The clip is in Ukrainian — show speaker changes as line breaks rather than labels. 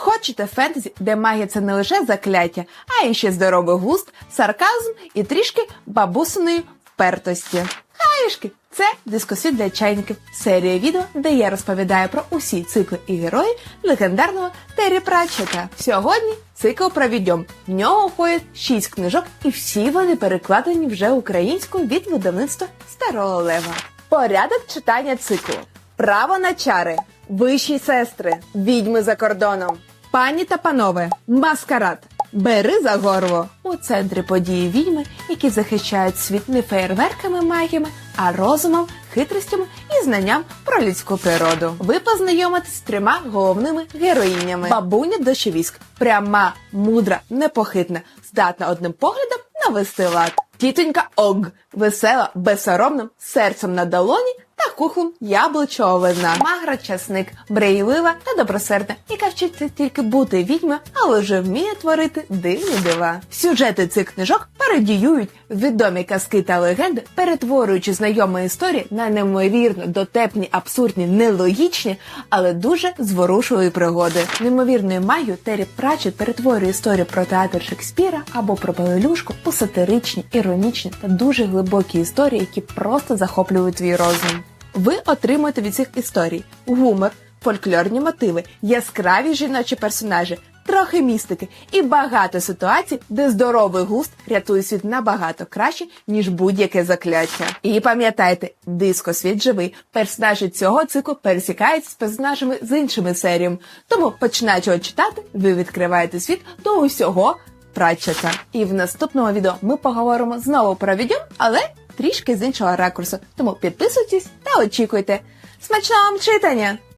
Хочете фентезі, де магія це не лише закляття, а й ще здоровий густ, сарказм і трішки бабусиної впертості. Хаєшки! Це дискосвіт для чайників, серія відео, де я розповідаю про усі цикли і герої легендарного Террі Пратчета. Сьогодні цикл про відьом. В нього входять шість книжок, і всі вони перекладені вже українською від видавництва Старого Лева. Порядок читання циклу. Право на чари, вищі сестри, відьми за кордоном. Пані та панове, маскарад. Бери за горло. У центрі події відьми, які захищають світ не феєрверками магіями, а розумом, хитростями і знанням про людську природу. Ви познайомитесь з трьома головними героїнями. Бабуня дощовіськ. Пряма, мудра, непохитна, здатна одним поглядом навести лад. Тітонька Ог, весела, безсоромним, серцем на долоні та кухлем яблучого вина. Часник, брейлива та добросердна, яка вчиться тільки бути відьмою, але вже вміє творити дивні дива. Сюжети цих книжок пародіюють відомі казки та легенди, перетворюючи знайомі історії на неймовірно дотепні, абсурдні, нелогічні, але дуже зворушливі пригоди. Неймовірною магією Террі Пратчет перетворює історію про театр Шекспіра або про Павелюшку у сатиричні, іронічні та дуже глибокі історії, які просто захоплюють твій розум. Ви отримуєте від цих історій гумор, фольклорні мотиви, яскраві жіночі персонажі, трохи містики і багато ситуацій, де здоровий густ рятує світ набагато краще, ніж будь-яке закляття. І пам'ятайте, диско світ живий. Персонажі цього циклу пересікаються з персонажами з іншими серіями. Тому, починаючи його читати, ви відкриваєте світ до усього Пратчета. І в наступному відео ми поговоримо знову про відьом, але трішки з іншого ракурсу. Тому підписуйтесь та очікуйте. Смачного вам читання!